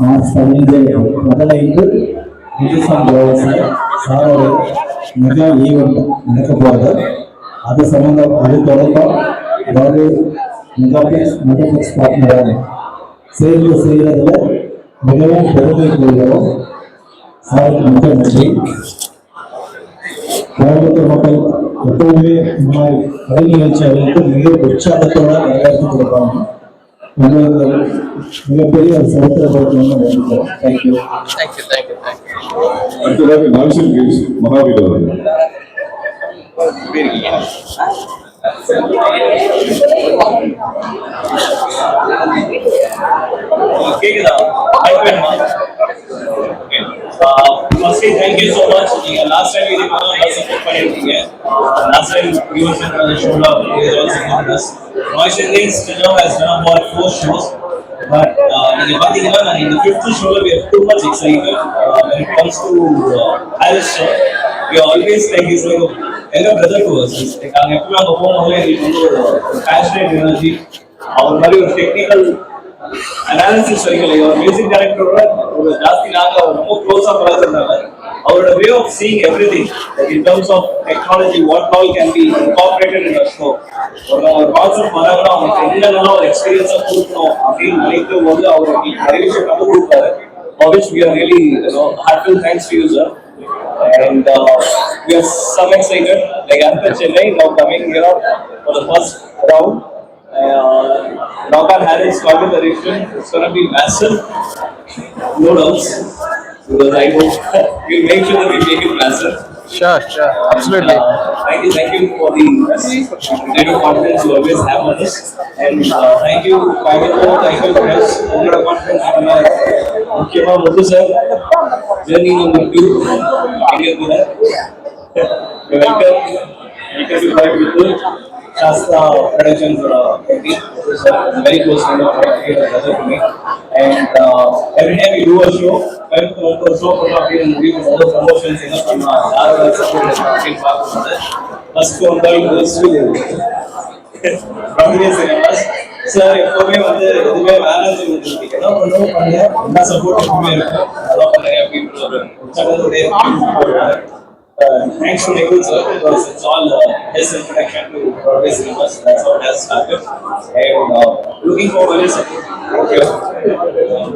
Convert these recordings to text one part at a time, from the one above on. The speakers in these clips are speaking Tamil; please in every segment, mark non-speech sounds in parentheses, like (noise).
மார்ச் பதினைந்து பதினைந்து புதுசாக சார் சாரோட மெகா ஈவெண்ட் நடக்க போகிறது அது சம்மந்தம் அது தொடர்பாக அதாவது மெகாபிக்ஸ் மெகாபிக்ஸ் பார்ட்னராக சேர்ந்து செய்கிறதுல மிகவும் பெருமை கொள்கிறோம் சாருக்கு மிக நன்றி கோயம்புத்தூர் மக்கள் எப்பவுமே இந்த மாதிரி கலை நிகழ்ச்சிகளுக்கு மிக உற்சாகத்தோட வரவேற்பு கொடுப்பாங்க மிகப்பெரிய ஒரு வேண்டிக்கிறோம் thank you thank you thank you அடுத்ததாக நான்சன் கேஸ் மகாவீர் அவர்கள் கேக்குதா first thank you so much. நீங்க லாஸ்ட் டைம் இது நல்லா சப்போர்ட் பண்ணிருக்கீங்க லாஸ்ட் டைம் யுவர் அந்த ஷோல இது also support as voice Indians still has done about four shows but நீங்க பாத்தீங்கன்னா நான் இந்த ஃபிஃப்த் ஷோல we are too much excited uh, when it comes to uh, Alice show we are always like he's like a elder brother to us. It's like நாங்க எப்பவுமே அங்க போகும்போது எங்களுக்கு வந்து ஒரு பேஷனேட் எனர்ஜி அவர் மாதிரி ஒரு டெக்னிக்கல் அனாலிசிஸ் வரைக்கும் ஒரு மியூசிக் டைரக்டரோட ஒரு ஜாஸ்தி நாங்க ரொம்ப க்ளோஸா பழகிறதுனால அவரோட way of seeing everything in terms of technology what all can be incorporated in show ஒரு ஒரு கான்செப்ட் வராங்க அவங்களுக்கு என்னென்னலாம் ஒரு எக்ஸ்பீரியன்ஸா கொடுக்கணும் அப்படின்னு நினைக்கும் போது அவர் நிறைய விஷயம் கற்றுக் கொடுப்பாரு for which we are really you know heartfelt thanks to you sir. And uh, we are so excited. Like Anthem Chennai now coming here for the first round. uh, Naukan Harris collaboration it's going to be massive no doubts because I hope (laughs) we'll make sure that we make it massive sure sure absolutely uh, thank you, thank you for the kind of confidence you always have on us. And uh, thank you, Coimbatore, thank you, press, உங்களோட confidence நம்ம முக்கியமா Muthu sir journey number two எங்க கூட welcome welcome to Coimbatore Sastha productions team. Sir, is a very close friend of mine. And uh, every time we do a show, Coimbatore ஒரு ஷோ பண்ணோம் அப்படின்னு முடிவு பண்ணும்போது ப்ரமோஷன்ஸ் என்ன பண்ணலாம் யாரோட சப்போர்ட் அப்படின்னு பார்க்கும்போது ஃபர்ஸ்ட் சினிமாஸ் சார் எப்பவுமே வந்து எதுவுமே வேணாம்னு சொல்லிட்டு என்ன பண்ணுவோம் பண்ணுங்க என்ன சப்போர்ட் எப்பவுமே இருக்கும் அதெல்லாம் பண்ணுங்க அப்படின்ற ஒரு உற்சாகத்தோடைய Thanks to Nikhil sir because it's all uh, his introduction to Broadway cinemas. That's how it has started. And uh, looking forward to support. Thank you.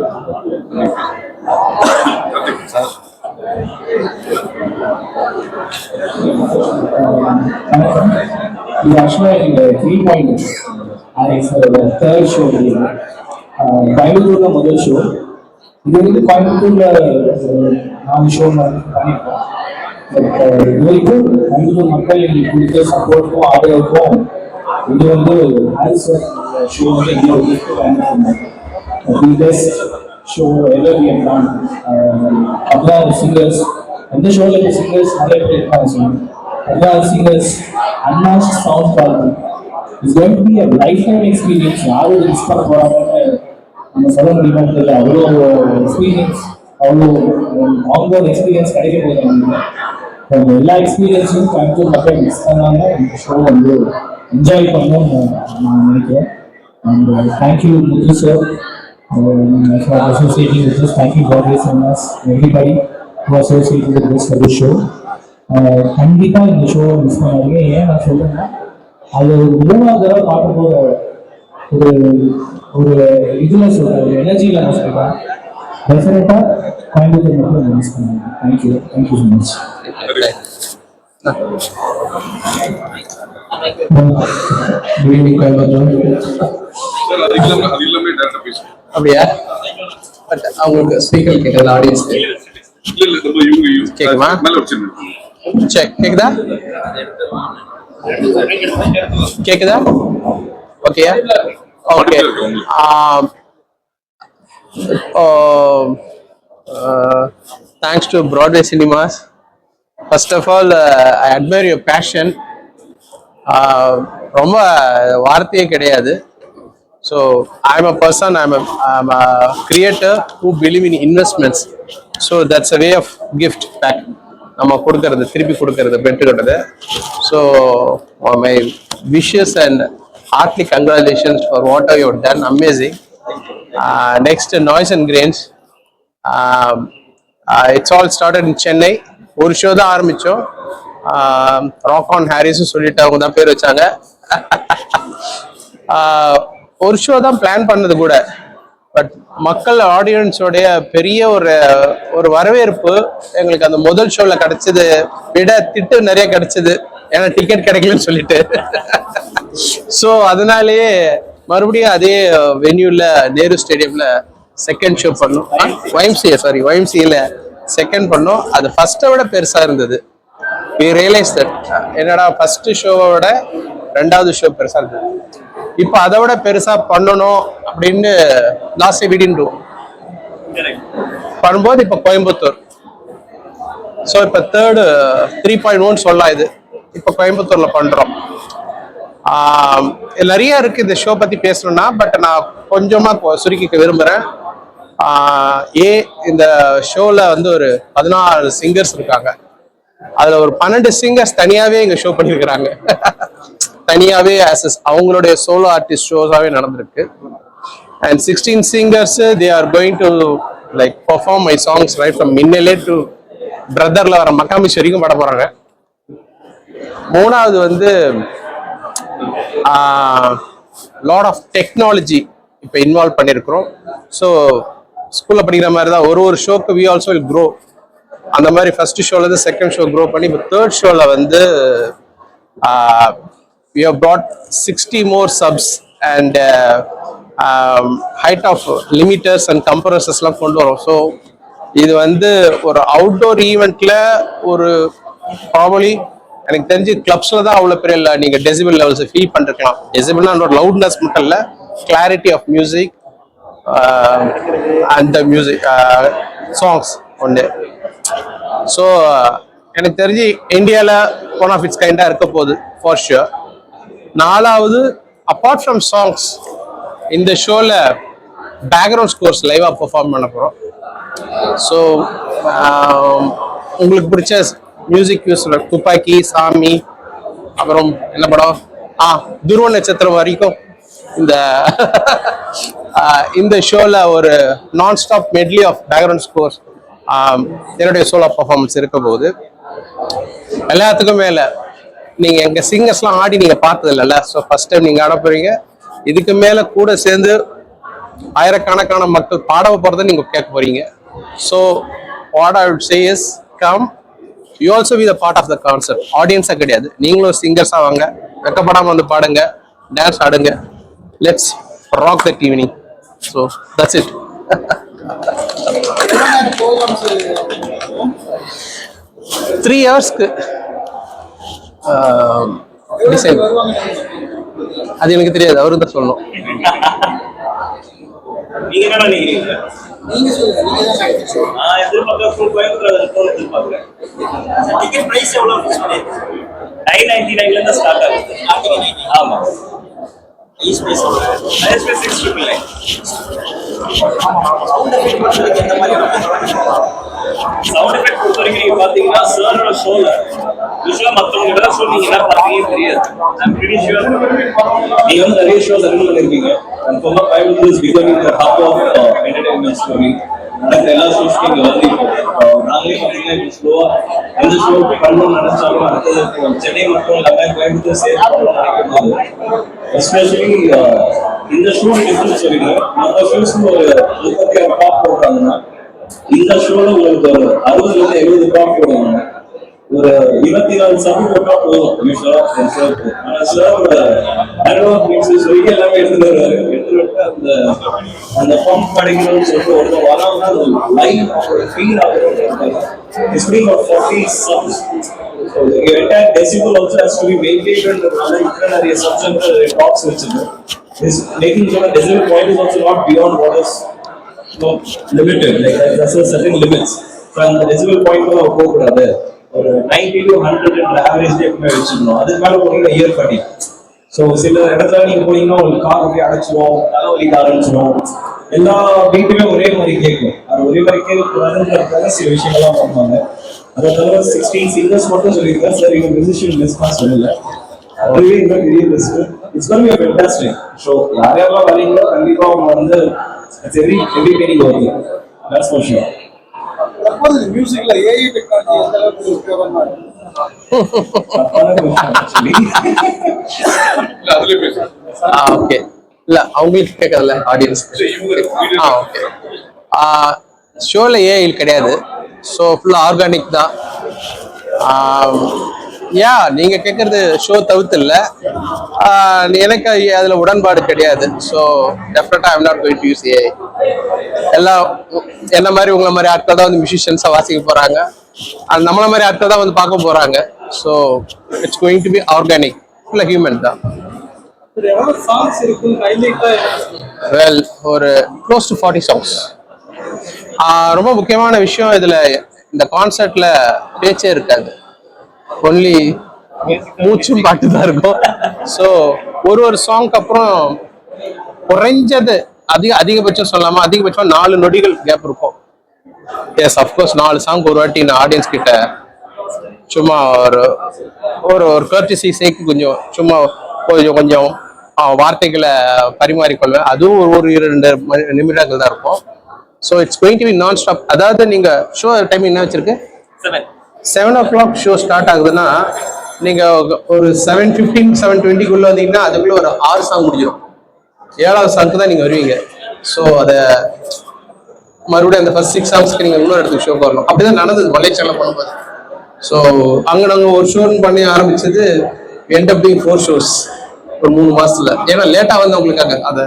வணக்கம் இது ஆக்சுவலாக எங்கள் த்ரீ பாயிண்ட் சாரோட தேர்ட் ஷோ இது கோயம்புத்தூர்ல முதல் ஷோ இது வந்து கோயம்புத்தூர்ல ஒரு நாலு ஷோ பண்ணியிருக்கோம் பட் இது வரைக்கும் மக்கள் எங்களுக்கு கொடுத்த ஆதரவுக்கும் இது வந்து ஷோ வந்து இங்கே ஷோ எவர் வி டான் அப்படிதான் சிங்கர்ஸ் எந்த ஷோவில் இருக்க சிங்கர்ஸ் நிறைய பேர் இருக்காங்க சொல்லுங்க singers unmatched sound quality it's going to be a lifetime experience யாரும் மிஸ் பண்ண போறாங்கன்னு நம்ம சொல்ல முடியுமா தெரியல. அவ்வளோ எக்ஸ்பீரியன்ஸ் அவ்வளோ அவங்க எக்ஸ்பீரியன்ஸ் கிடைக்க போகுது எல்லா எக்ஸ்பீரியன்ஸும் கோயம்புத்தூர் மக்கள் மிஸ் பண்ணாங்க இந்த ஷோ வந்து என்ஜாய் பண்ணணும் நான் நினைக்கிறேன் and thank you Muthu sir for associating with this. Thank you, Broadway Cinemas, everybody who for with this for this show. Uh, இந்த ஷோவை மிஸ் பண்ணாதீங்க ஏன் நான் சொல்றேன்னா அது மூணாவது தடவை பார்க்கும்போது ஒரு ஒரு இதில் சொல்கிறேன் ஒரு எனர்ஜியில நான் சொல்கிறேன் டெஃபினட்டா கோயம்புத்தூர் மக்கள் மிஸ் பண்ணுவாங்க thank you thank you so much அப்படியா? பட் அவங்களுக்கு ஸ்பீக்கர் கேட்டது கேக்குமா? செக் கேக்குதா? கேக்குதா? ஓகேயா okay thanks to Broadway Cinemas first of all I admire your passion ரொம்ப வார்த்தையே கிடையாது. So I'm a person I am a creator who believe in investments so that's a way of gift back நம்ம கொடுக்கறது திருப்பி கொடுக்கறது பெற்றுக்கிட்டது so my wishes and heartly congratulations for what are your done amazing next noise and grains it's all started in Chennai ஒரு ஷோ தான் ஆரம்பித்தோம் ராக் ஆன் ஹாரிஸும் சொல்லிட்டு அவங்க தான் பேர் வச்சாங்க. (laughs) Uh, ஒரு ஷோ தான் பிளான் பண்ணது கூட. பட் மக்கள் ஆடியன்ஸோடைய பெரிய ஒரு ஒரு வரவேற்பு எங்களுக்கு அந்த முதல் ஷோவில் கிடைச்சது. விட திட்டு நிறைய கிடைச்சது. ஏன்னா டிக்கெட் கிடைக்கலன்னு சொல்லிட்டு. (laughs) ஸோ அதனாலேயே மறுபடியும் அதே வென்யூல நேரு ஸ்டேடியம்ல செகண்ட் ஷோ பண்ணோம். ஒய்எம்சிஏ சாரி ஒய்எம்சிஏல செகண்ட் பண்ணோம். அது ஃபர்ஸ்ட்டை விட பெருசா இருந்தது. வி ரியலைஸ் தட் என்னடா ஃபர்ஸ்ட் ஷோவை விட ரெண்டாவது ஷோ பெருசா இருந்தது. இப்போ அதை விட பெருசா பண்ணணும் அப்படின்னு லாஸ்ட் விடின் பண்ணும்போது இப்போ கோயம்புத்தூர். ஸோ இப்போ தேர்டு த்ரீ பாயிண்ட் ஒன் சொல்லலாம் இது. இப்போ கோயம்புத்தூர்ல பண்றோம். நிறைய இருக்கு இந்த ஷோ பத்தி பேசணும்னா பட் நான் கொஞ்சமா சுருக்கிக்க விரும்புறேன். ஏ இந்த ஷோல வந்து ஒரு பதினாறு சிங்கர்ஸ் இருக்காங்க. அதுல ஒரு பன்னெண்டு சிங்கர்ஸ் தனியாவே இங்க ஷோ பண்ணிருக்கிறாங்க. (laughs) தனியாவே ஆசஸ் அவங்களுடைய சோலோ ஆர்டிஸ்ட் ஷோஸாவே நடந்திருக்கு. And sixteen singers they are going to like perform my songs right from Minnale to பிரதர்ல வர மக்காமிஷ் வரைக்கும் பாட போறாங்க. மூணாவது வந்து லாட் ஆஃப் டெக்னாலஜி இப்போ இன்வால்வ் பண்ணியிருக்கிறோம் ஸோ ஸ்கூலில் படிக்கிற மாதிரி தான் ஒரு ஒரு ஷோக்கு வி ஆல்சோ வில் க்ரோ அந்த மாதிரி ஃபர்ஸ்ட் ஷோலேருந்து செகண்ட் ஷோ க்ரோ பண்ணி இப்போ தேர்ட் ஷோவில் வந்து we have brought sixty more subs and height of limiters and கம்ப்ரஸஸ்லாம் கொண்டு வரோம். ஸோ இது வந்து ஒரு அவுட்டோர் ஈவெண்ட்டில் ஒரு ப்ராபலி எனக்கு தெரிஞ்சு கிளப்ஸ்ல தான் அவ்வளோ பெரிய இல்லை நீங்கள் டெசிபிள் லெவல்ஸ் ஃபீல் பண்ணிருக்கலாம். டெசிபிள்னா ஒரு லவுட்னஸ் மட்டும் இல்லை கிளாரிட்டி ஆஃப் மியூசிக் அந்த மியூசிக் சாங்ஸ் ஒன்று ஸோ எனக்கு தெரிஞ்சு இந்தியாவில் ஒன் ஆஃப் இட்ஸ் கைண்டாக இருக்க போகுது ஃபார் ஷுர் நாலாவது அப்பார்ட் ஃப்ரம் சாங்ஸ் இந்த ஷோவில் பேக்ரவுண்ட் ஸ்கோர்ஸ் லைவாக பெர்ஃபார்ம் பண்ண போகிறோம் ஸோ um, உங்களுக்கு பிடிச்ச மியூசிக் யூஸ் துப்பாக்கி சாமி அப்புறம் என்ன படம்? ஆ துருவ நட்சத்திரம் வரைக்கும் இந்த (laughs) இந்த ஷோல ஒரு non stop medley of background scores என்னுடைய சோலோ பர்ஃபார்மன்ஸ் இருக்க போகுது. எல்லாத்துக்கும் மேல நீங்க எங்க சிங்கர்ஸ்லாம் ஆடி நீங்க பார்த்தது இல்லைல்ல ஸோ ஃபர்ஸ்ட் டைம் நீங்க ஆட போறீங்க. இதுக்கு மேல கூட சேர்ந்து ஆயிரக்கணக்கான மக்கள் பாட போறதை நீங்க கேட்க போறீங்க. So what I would say is come you also be the part of the concert ஆடியன்ஸாக கிடையாது. நீங்களும் சிங்கர்ஸாக வாங்க. வெக்கப்படாமல் வந்து பாடுங்க. டான்ஸ் ஆடுங்க. Let's rock that evening so that's it three ஹவர்ஸ்க்கு டிசைன் அது எனக்கு தெரியாது. அவரு தான் சொல்லணும். நீங்க என்ன நினைக்கிறீங்க நான் எதிர்பார்க்க ஃபுல் கோயம்புத்தூர் இருக்கணும்னு எதிர்பார்க்கிறேன். டிக்கெட் பிரைஸ் எவ்வளவு நைன் நைன்டி நைன்ல இருந்து ஸ்டார்ட் ஆகுது. ஆமா. Six triple nine sound effect பொறுத்த வரைக்கும் நீங்க பாத்தீங்கன்னா சாரோட ஷோல யூஸ்வலா மத்தவங்க விட சொன்னீங்கன்னா uh, நீங்க தெரியாது. ஐம் நீங்க வந்து நிறைய ஷோஸ் அட்டெண்ட் பண்ணிருக்கீங்க. கன்ஃபார்மா five minutes becoming the hub of entertainment story நடக்கிற எல்லா ஷோஸ்க்கும் நீங்க வந்து இப்போ uh, நாங்களே பாத்தீங்கன்னா இப்போ ஸ்லோவா எந்த ஷோ பண்ணணும்னு நினைச்சாலும் அடுத்தது சென்னை மட்டும் இல்லாம கோயம்புத்தூர் சேர்த்து பண்ணணும்னு நினைக்கும் போது எஸ்பெஷலி uh, இந்த ஷூ டிஃபரன்ஸ் சொல்லிடுறேன். மற்ற ஷூஸ் ஒரு முப்பத்தி ஆறு டாப் போடுறாங்கன்னா இந்த ஷோல உங்களுக்கு ஒரு அறுபதுல இருந்து எழுபது டாப் போடுவாங்க. ஒரு இருபத்தி நாலு சபை போட்டா போதும். ஆனா சார் அனுபவம் சொல்லி எல்லாமே எடுத்துட்டு வருவாரு. எடுத்துட்டு அந்த அந்த பம்ப் படிக்கணும்னு சொல்லிட்டு ஒருத்தர் வராம அது லைன் ஃபீல் ஆகும் speak of forty subs So the நிறைய சப்ஸ் talks வச்சிருக்கு. This beyond sure that so limited like limited, limits so அந்த decibel பாயிண்ட் நம்ம போகக்கூடாது. ஒரு நைன்டி டு ஹண்ட்ரட் ஆவரேஜ் எப்பவுமே வச்சுக்கணும் அதுக்கு மேலே போனீங்கன்னா இயர் பண்ணி ஸோ சில இடத்துல நீங்க போனீங்கன்னா உங்களுக்கு கார் அப்படியே அடைச்சிடும் தலைவலிக்க ஆரம்பிச்சிடும் எல்லா வீட்டுமே ஒரே மாதிரி கேட்கும். அது ஒரே மாதிரி கேட்கக்கூடாதுன்றதுக்காக சில விஷயங்கள்லாம் பண்ணுவாங்க அதை தவிர சிக்ஸ்டீன் சிங்கர்ஸ் மட்டும் சொல்லியிருக்கேன் சார் இவங்க மியூசிஷியன் லிஸ்ட்லாம் சொல்லல. அதுவே இன்னும் பெரிய list it's gonna be a fantastic show யார் யாரெல்லாம் வரீங்களோ கண்டிப்பா அவங்க வந்து it's every every penny worth that's for sure தற்போது மியூசிக்ல ஏஐ டெக்னாலஜி எந்த அளவுக்கு உபயோகமா ஓகே இல்ல அவங்களுக்கு கேட்கறதுல ஆடியன்ஸ் ஆ ஓகே ஷோவில் ஏஐல் கிடையாது. ஸோ ஃபுல்லாக ஆர்கானிக் தான். யா நீங்கள் கேட்குறது ஷோ தவிர்த்து இல்லை எனக்கு அதில் உடன்பாடு கிடையாது. ஸோ டெஃபினட்டாக I'm not going to use AI எல்லாம் என்ன மாதிரி உங்களை மாதிரி ஆட்கள் தான் வந்து மியூசிஷியன்ஸாக வாசிக்க போகிறாங்க நம்மள மாதிரி ஆட்கள் தான் வந்து பார்க்க போகிறாங்க so it's going to be organic ஃபுல்லாக ஹியூமன் தான். வெல் ஒரு க்ளோஸ் டு ஃபார்ட்டி சாங்ஸ் ரொம்ப முக்கியமான விஷயம் இதுல இந்த கான்சர்ட்ல பேச்சே இருக்காது. ஒன்லி மூச்சும் பாட்டு தான் இருக்கும். ஸோ ஒரு ஒரு சாங்க்கு அப்புறம் குறைஞ்சது அதிக அதிகபட்சம் சொல்லாம அதிகபட்சம் நாலு நொடிகள் கேப் இருக்கும். எஸ் அஃப்கோர்ஸ் நாலு சாங் ஒரு வாட்டி நான் ஆடியன்ஸ் கிட்ட சும்மா ஒரு ஒரு ஒரு கர்டிசி சேர்க்கு கொஞ்சம் சும்மா கொஞ்சம் கொஞ்சம் வார்த்தைகளை பரிமாறிக்கொள்வேன். அதுவும் ஒரு ஒரு இரண்டு நிமிடங்கள் தான் இருக்கும். So it's going to be non stop அதாவது நீங்க ஷோ டைம் என்ன வச்சிருக்கு? Seven o'clock show start ஆகுதுன்னா நீங்கள் ஒரு செவன் ஃபிஃப்டீன் செவன் டுவெண்ட்டிக்குள்ளே வந்தீங்கன்னா அதுக்குள்ளே ஒரு ஆறு சாங் முடிஞ்சிடும் ஏழாவது சாங்க்கு தான் நீங்கள் வருவீங்க. ஸோ அதை மறுபடியும் அந்த ஃபர்ஸ்ட் சிக்ஸ் சாங்ஸ்க்கு நீங்கள் இன்னொரு இடத்துக்கு ஷோக்கு வரணும் அப்படிதான் நடந்தது. மலேசியாவில் பண்ணும்போது. ஸோ அங்கே நாங்கள் ஒரு ஷோன்னு பண்ணி ஆரம்பித்தது end up doing four shows ஒரு மூணு மாதத்தில் ஏன்னா லேட்டாக வந்து உங்களுக்காக அதை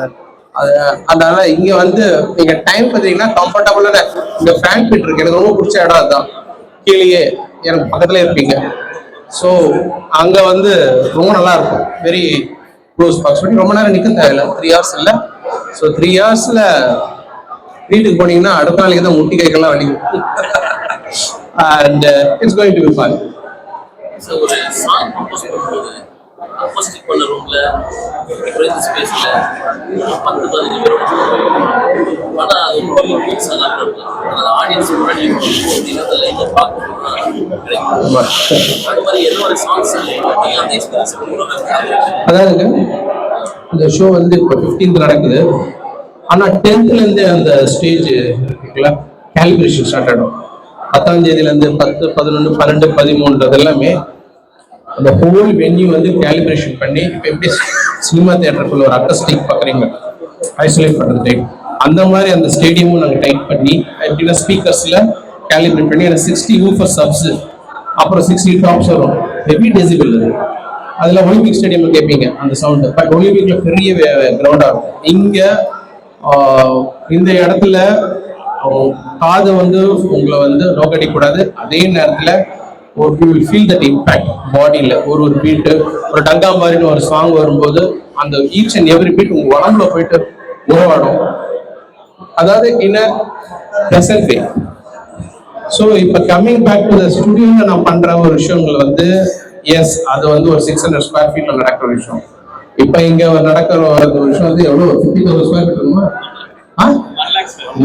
அதனால இங்க வந்து நீங்க டைம் பார்த்தீங்கன்னா கம்ஃபர்டபுளான இந்த ஃபேன் பிட் இருக்கு. எனக்கு ரொம்ப பிடிச்ச இடம் அதுதான். கீழேயே எனக்கு பக்கத்துல இருப்பீங்க. ஸோ அங்க வந்து ரொம்ப நல்லா இருக்கும் வெரி க்ளோஸ் பாக்ஸ் பண்ணி ரொம்ப நேரம் நிற்க தேவையில்ல. த்ரீ ஹவர்ஸ் இல்லை. ஸோ த்ரீ ஹவர்ஸ்ல வீட்டுக்கு போனீங்கன்னா அடுத்த நாளைக்கு தான் முட்டி கைகள்லாம் வலிக்கும். And it's going to be fun so பண்ண ரூம்ல குறைந்த ஸ்பேஸ்ல பத்து பதினஞ்சு பேர் ஆனா அது ரொம்ப மீன்ஸ் ஆடியன்ஸ் முன்னாடி தினத்தில் இதை பார்க்கணும்னா கிடைக்கும் அது மாதிரி என்ன ஒரு சாங்ஸ் அந்த எக்ஸ்பீரியன்ஸ் அதாவது இந்த ஷோ வந்து இப்போ ஃபிஃப்டீன்த் நடக்குது. ஆனால் டென்த்துலேருந்து அந்த ஸ்டேஜ் இருக்குல்ல கேலிபிரேஷன் ஸ்டார்ட் ஆகிடும் பத்தாம் தேதியிலேருந்து பத்து பதினொன்று பன்னெண்டு பதிமூன்றது எல்லாமே அந்த ஹோல் வென்யூ வந்து கேலிபிரேஷன் பண்ணி இப்போ எப்படி சினிமா தேட்டருக்குள்ள ஒரு அக்கஸ்டிக் பார்க்குறீங்க ஐசோலேட் பண்ணுறது அந்த மாதிரி அந்த ஸ்டேடியமும் நாங்கள் டைப் பண்ணி எப்படின்னா ஸ்பீக்கர்ஸில் கேலிபிரேட் பண்ணி எனக்கு சிக்ஸ்டி ஊஃபர் சப்ஸ் அப்புறம் சிக்ஸ்டி டாப்ஸ் வரும். ஹெவி டெசிபிள் அது. அதில் ஒலிம்பிக் ஸ்டேடியம் கேட்பீங்க அந்த சவுண்டு பட் ஒலிம்பிக்கில் பெரிய கிரவுண்டாக இருக்கும். இங்கே இந்த இடத்துல காதை காது வந்து உங்களை வந்து நோக்கடிக்கூடாது அதே நேரத்தில் ஒரு you will feel that impact பாடியில் ஒரு ஒரு பீட்டு ஒரு டங்கா மாதிரின்னு ஒரு சாங் வரும்போது அந்த ஈச் அண்ட் எவ்ரி பீட் உங்கள் உடம்புல போயிட்டு உறவாடும் அதாவது இன் ப்ரெசன்ட் வே ஸோ இப்போ கம்மிங் பேக் டு த ஸ்டுடியோவில் நான் பண்ற ஒரு விஷயங்கள் வந்து எஸ் அது வந்து ஒரு சிக்ஸ் ஹண்ட்ரட் ஸ்கொயர் ஃபீட்ல நடக்கிற விஷயம். இப்போ இங்க நடக்கிற ஒரு விஷயம் வந்து எவ்வளோ ஃபிஃப்டி தௌசண்ட் ஸ்கொயர் ஃபீட் இருக்குமா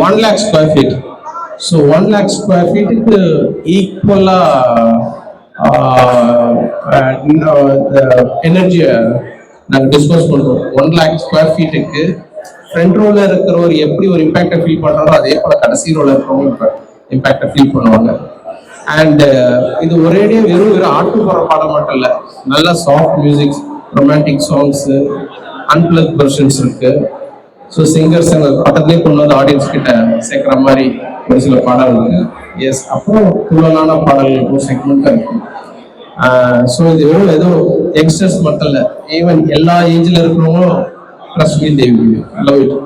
one lakh square feet so one lakh square ஃபீட்டுக்கு ஈக்குவலாக எனர்ஜியை நாங்கள் டிஸ்போஸ் பண்ணுறோம் ஒன் லேக் ஸ்கொயர் ஃபீட்டுக்கு ஃப்ரண்ட் ரோல இருக்கிறவர் எப்படி ஒரு இம்பேக்டை ஃபீல் பண்ணுறாரோ அதே போல் கடைசி ரோல இருக்கிறவங்க இம்பேக்டை ஃபீல் பண்ணுவாங்க. அண்ட் uh, இது ஒரேடியே வெறும் வெறும் ஆட்டு போகிற பாடம் மட்டும் இல்லை. நல்ல soft musics romantic songs unplug versions இருக்குது ஸோ சிங்கர்ஸ் அங்கே பக்கத்துலேயே கொண்டு வந்து ஆடியன்ஸ் கிட்ட சேர்க்குற மாதிரி ஒரு சில பாடல்கள் இருக்கு. எஸ் அப்புறம் துள்ளலான பாடல்களுக்கும் செக்மெண்ட்டாக இருக்கும். ஸோ இது வெறும் ஏதோ யங்ஸ்டர்ஸ் மட்டும் இல்லை ஈவன் எல்லா ஏஜில் இருக்கிறவங்களும் trust me Devi love it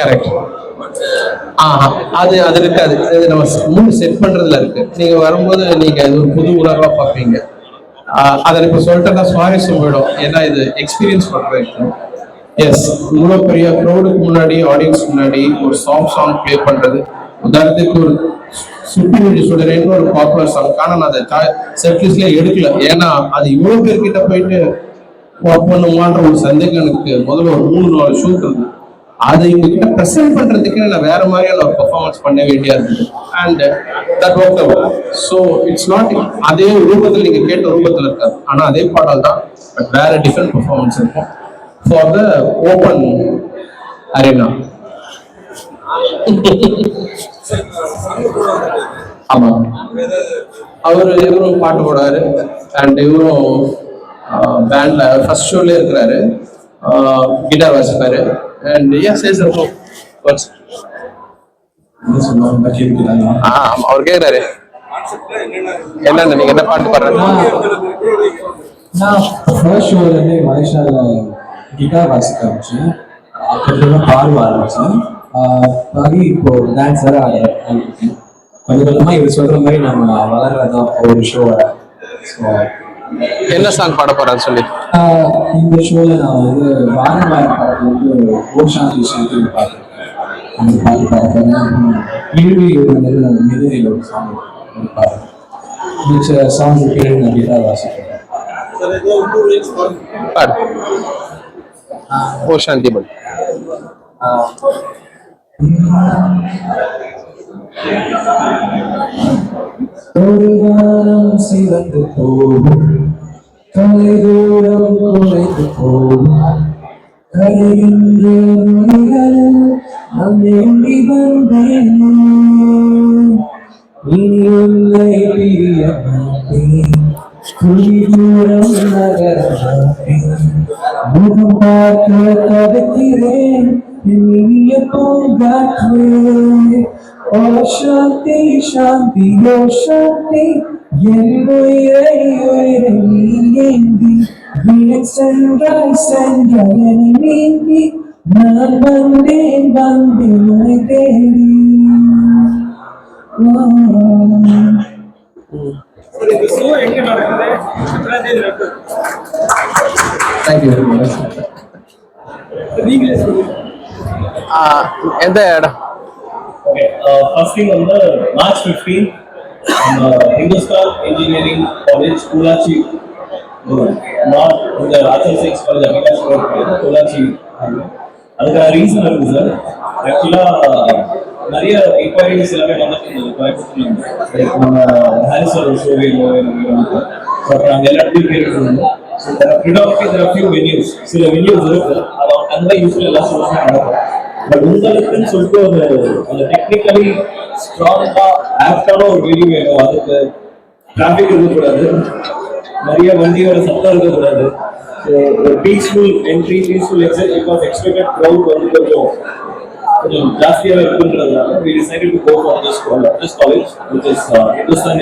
correct அது அது இருக்காது. அது நம்ம மூணு செட் பண்றதுல இருக்கு. நீங்க வரும்போது நீங்க ஒரு புது உலகமா பார்ப்பீங்க. அதை இப்ப சொல்லிட்டேன்னா சுவாரஸ்யம் போயிடும் ஏன்னா இது எக்ஸ்பீரியன்ஸ் பண்ணுறது எஸ் இவ்வளோ பெரிய க்ரௌடுக்கு முன்னாடி ஆடியன்ஸ் முன்னாடி ஒரு சாஃப்ட் சாங் ப்ளே பண்றது. உதாரணத்துக்கு ஒரு சுட்டி சொல்றேன்னு ஒரு பாப்புலர் சாங் ஆனால் நான் அதை செட்லிஸ்ட்ல எடுக்கல. ஏன்னா அது இவ்வளோ பேர்கிட்ட போயிட்டு ஒர்க் பண்ணுமான்ற ஒரு சந்தேகம் எனக்கு. முதல்ல ஒரு மூணு நாலு ஷூட் இருக்கு அதை இவங்க கிட்ட ப்ரெசென்ட் பண்றதுக்கு நான் வேற மாதிரியான ஒரு பெர்ஃபார்மன்ஸ் பண்ண வேண்டியா இருந்தது. And that work out so it's not அதே ரூபத்தில் நீங்க கேட்ட ரூபத்தில் இருக்காது. ஆனா அதே பாடல் தான் பட் வேற டிஃப்ரெண்ட் பெர்ஃபார்மன்ஸ் இருக்கும். ஃபார் த ஓப்பன் அரேனா ஆமா. அவரு இவரும் பாட்டு போடுவாரு. அண்ட் இவரும் பேண்ட்ல ஃபர்ஸ்ட் ஷோல இருக்கிறாரு. கிட்டார் வாசிப்பாரு. அண்ட் எஸ் எஸ் இருக்கும் அவர் கேக்குறாரு. என்னன்னு நீங்க என்ன பாட்டு பாடுறீங்க நான் ஃபர்ஸ்ட் மலேசியாவில் கிட்டார் வாசிக்க ஆரம்பிச்சேன். அதுக்கப்புறம் பாட ஆரம்பிச்சேன். பாடி இப்போ டான்ஸர் கொஞ்சம் கொஞ்சமாக இவர் சொல்கிற மாதிரி நம்ம வளர்றதான் ஒரு ஷோவை ஸோ என்ன சாங் பாட போறான்னு சொல்லி? இந்த ஷோவில் நான் வந்து வாரவார படத்துல வந்து ஓஷாந்தி சொல்லி பார்த்துருக்கேன் அந்த பாட்டு பார்ப்பேன் இழுவி ஒரு நல்ல மிகுதியில் ஒரு சாங் பாடுறேன். மிச்ச சாங் கேட்டு நான் கிட்டார் வாசிக்கிறேன். பாடு. ஓ சாந்தி பட் ஒரு வாரம் சிவந்து போகும். தொலை தூரம் குறைந்து போகும் கரைகின்ற நொடிகளில் நான் எண்ணி வந்தேன் இனி உன்னை பிரிய மாட்டேன் துளி தூரம் நகர மாட்டேன் முகம் பார்க்க தவிக்கிறேன் இனிய பூங்காற்றே ஓ சாந்தி சாந்தி ஓ சாந்தி நீங்கி நான் வந்தேன் வந்தேன் தேடி. எந்த இடம்? Okay, uh, first thing on the March 15th, on the இந்த Engineering science college not in the அதுக்கான ரீசன் இருக்கு சார் ஆக்சுவலாக நிறைய என்கொயரிஸ் எல்லாமே வந்துட்டு இருந்தது கோயம்புத்தூர்ல லைக் நம்ம ஹாரிசர் ஷோவே பட் நாங்கள் எல்லா கேட்டுருந்தோம் so predominantly there few venues சில வென்யூஸ் இருக்கு. அது அந்த யூஸ்வல் எல்லா ஷோஸுமே நடக்கும் பட் உங்களுக்குன்னு சொல்லிட்டு ஒரு அந்த டெக்னிக்கலி ஸ்ட்ராங்கா ஆப்டான ஒரு வெடி வேணும். அதுக்கு டிராஃபிக் இருக்கக்கூடாது. நிறைய வண்டியோட சத்தம் இருக்கக்கூடாது. ஒரு peaceful entry peaceful excite because expected crowd வந்து கொஞ்சம் கொஞ்சம் ஜாஸ்தியாக இருக்குன்றதுனால go for this college, this college which is uh, Hindustan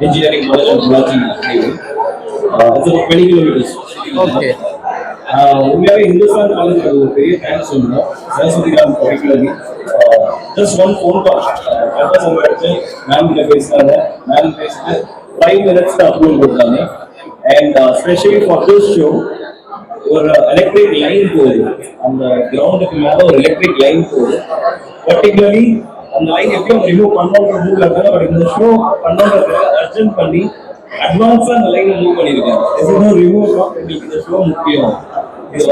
Engineering College of Balaji Highway. Uh, it's about 20 kilometers. Okay ah உண்மையாவே இந்துஸ்தான் காலேஜ் ஒரு பெரிய தேங்க்ஸ் சொல்லணும் Saraswathi Ram particularly just one phone call address அவங்க எடுத்து மேம் கிட்ட பேசினாங்க மேம் பேசிட்டு ஃபைவ் மினிட்ஸ் அப்ரூவல் கொடுத்தாங்க and specially for this show ஒரு எலக்ட்ரிக் லைன் போகுது அந்த கிரவுண்டுக்கு மேலே ஒரு எலக்ட்ரிக் லைன் போகுது பர்டிகுலர்லி அந்த லைன் எப்பயும் ரிமூவ் பண்ணணுன்ற மூவ்ல இருக்காங்க பட் இந்த ஷோ பண்ணணுன்றது அர்ஜென்ட் பண்ணி அட்வான்ஸாக அந்த லைனை மூவ் பண்ணியிருக்காங்க இது ஒரு ரிமூவ் எங்களுக்கு இந்த ஷோ முக்கியம் இது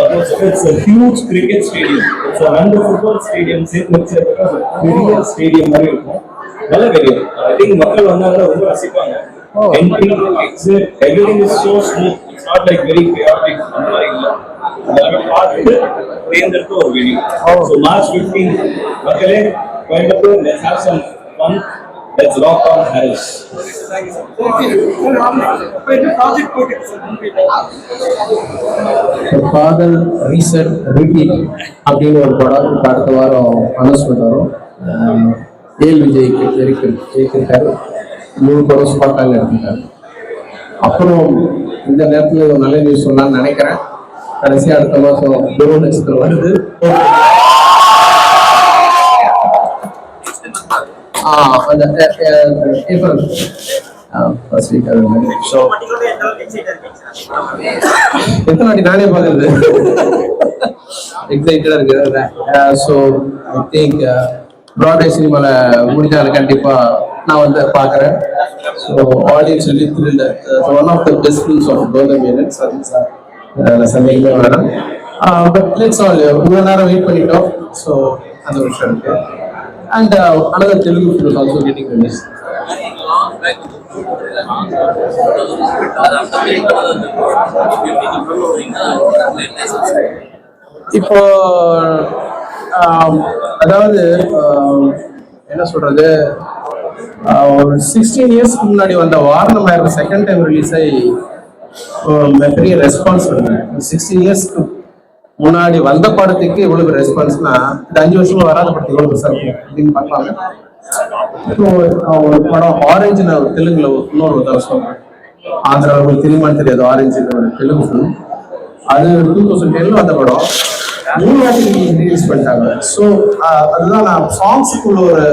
it's a huge cricket stadium. It's a ரெண்டு ஃபுட்பால் ஸ்டேடியம் சேர்த்து வச்சு பெரிய ஸ்டேடியம் மாதிரி இருக்கும். நல்ல பெரிய ஐ திங்க் மக்கள் வந்தாங்கன்னா ரொம்ப ரசிப்பாங்க. Everything is so smooth it's not like very chaotic. அந்த மாதிரி இல்ல. எல்லாமே பார்த்துட்டு தேர்ந்தெடுத்து ஒரு வெடி ஸோ மார்ச் ஃபிஃப்டீன் மக்களே Coimbatore have some fun let's rock on Harris இப்போ என்ன காதல் ரீசெட் ரிப்பீட் அப்படின்னு ஒரு படம் அடுத்த வாரம் அனௌன்ஸ்மெண்ட் வரும் ஏல் விஜய் ஜெயிக்கிருக்காரு மூணு படம் ஸ்பாட்டாக எடுத்திருக்காரு. அப்புறம் இந்த நேரத்தில் ஒரு நல்ல நியூஸ் சொல்லலாம்னு நினைக்கிறேன். கடைசி அடுத்த மாதம் குரு நட்சத்திரம் வருது ஆஹ் அந்த ஏப்ரல் ஃபர்ஸ்ட் வீக் அது மாதிரி ஸோ எத்தனை வாட்டி நானே பார்க்கறது? எக்ஸைட்டடா இருக்கு ஸோ ஐ திங்க் ப்ராட்வே சினிமாவில் முடிஞ்சாலும் கண்டிப்பா நான் வந்து பார்க்குறேன். ஸோ ஆடியன்ஸ் சொல்லி thrill one of the best films of Gautham Menon sir சந்தேகமே வேணாம். பட் லெட்ஸ் ஆல் இவ்வளோ நேரம் வெயிட் பண்ணிட்டோம். ஸோ அந்த விஷயம் இருக்கு. And another Telugu film also getting release long back இப்போ um, அதாவது um, என்ன சொல்றது? Uh, ஒரு சிக்ஸ்டீன் இயர்ஸ்க்கு முன்னாடி வந்த வாரணம் ஆயிரம் செகண்ட் டைம் ரிலீஸ் ஆகி ஆ, பெரிய ரெஸ்பான்ஸ் வருது. சிக்ஸ்டீன் இயர்ஸ்க்கு முன்னாடி வந்த படத்துக்கு இவ்வளவு ரெஸ்பான்ஸ்னா இந்த அஞ்சு வருஷமா வராத படத்துக்கு இவ்வளவு பெருசா இருக்கும் அப்படின்னு பார்க்கலாமே? இப்போ ஒரு படம் ஆரஞ்சு ஒரு தெலுங்குல இன்னொரு ஒரு சொல்றேன். ஆந்திரா உங்களுக்கு தெரியுமான்னு தெரியாது ஆரஞ்சு ஒரு தெலுங்கு ஃபிலிம் அது டூ தௌசண்ட் டென்ல வந்த படம். மூணு வாட்டி ரிலீஸ் பண்ணிட்டாங்க. ஸோ அதுதான் நான் சாங்ஸுக்குள்ள ஒரு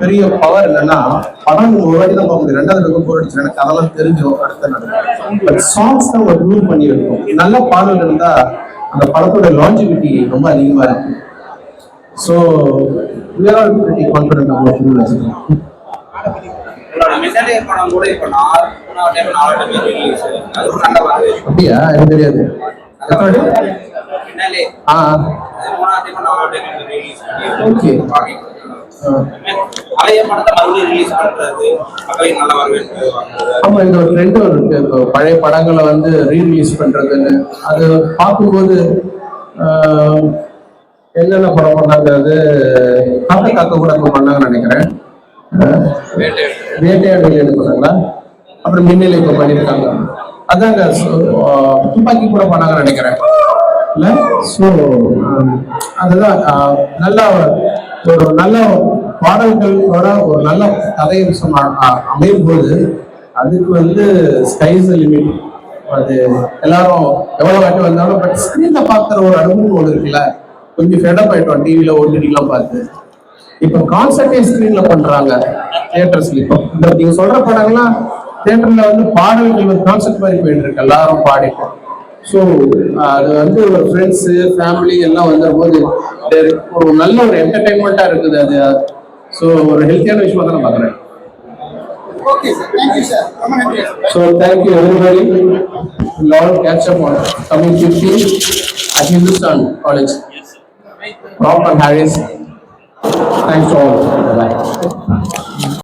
பெரிய பவர் என்னன்னா படம் ஒரு வாட்டி தான் பார்க்க முடியும். ரெண்டாவது பக்கம் போர் அடிச்சுன்னா எனக்கு அதெல்லாம் தெரிஞ்சிடும் அடுத்த நடக்கும் பட் சாங்ஸ் தான் ஒரு ரூல் பண்ணி இருக்கும் நல்ல பாடல் இருந்தா அந்த படத்தோட லாஞ்சிவிட்டி ரொம்ப அதிகமா இருக்கு. ஸோ நல்ல வரவேற்பு அப்படியா? எனக்கு தெரியாது. ஆ. அது பழைய படத்தை ஆமா ஒரு இருக்கு. இப்போ பழைய படங்களை வந்து ரீரிலீஸ் பண்றதுன்னு. அது பார்க்கும்போது என்னென்ன படம் பண்ணாங்க? அது காக்க காக்க கூட பண்ணாங்கன்னு நினைக்கிறேன். வேட்டையாடு விளையாடு பண்ணாங்களா அப்புறம் மின்னல் இப்ப பண்ணியிருக்காங்க. அதாங்க துப்பாக்கி கூட பண்ணாங்கன்னு நினைக்கிறேன். இல்லை? ஸோ அதுதான் நல்லா ஒரு நல்ல பாடல்களோட ஒரு நல்ல கதை அம்சம் அமையும் போது அதுக்கு வந்து ஸ்கைஸ் லிமிட் அது எல்லாரும் எவ்வளவு வாட்டி வந்தாலும் பட் ஸ்கிரீன்ல பாக்குற ஒரு அனுபவம் ஒன்று இருக்குல்ல? கொஞ்சம் ஃபெடப் ஆயிட்டோம் டிவியில ஓடிடிலாம் பார்த்து. இப்போ கான்சர்ட்டே ஸ்கிரீன்ல பண்றாங்க தியேட்டர்ஸ்ல இப்போ. இந்த நீங்க சொல்ற படங்கள்லாம் தியேட்டர்ல வந்து பாடல்கள் கான்செப்ட் மாதிரி போயிட்டு இருக்கு எல்லாரும் பாடிப்போம் ஸோ அது வந்து ஒரு ஃப்ரெண்ட்ஸு ஃபேமிலி எல்லாம் வந்த போது ஒரு நல்ல ஒரு என்டர்டைன்மெண்ட்டாக இருக்குது அது. ஸோ ஒரு ஹெல்த்தியான விஷயமா தான் நான் பார்க்குறேன் ஓகே சார் தேங்க்யூ சார் ரொம்ப நன்றி So thank you everybody. We'll all catch up on coming 15 at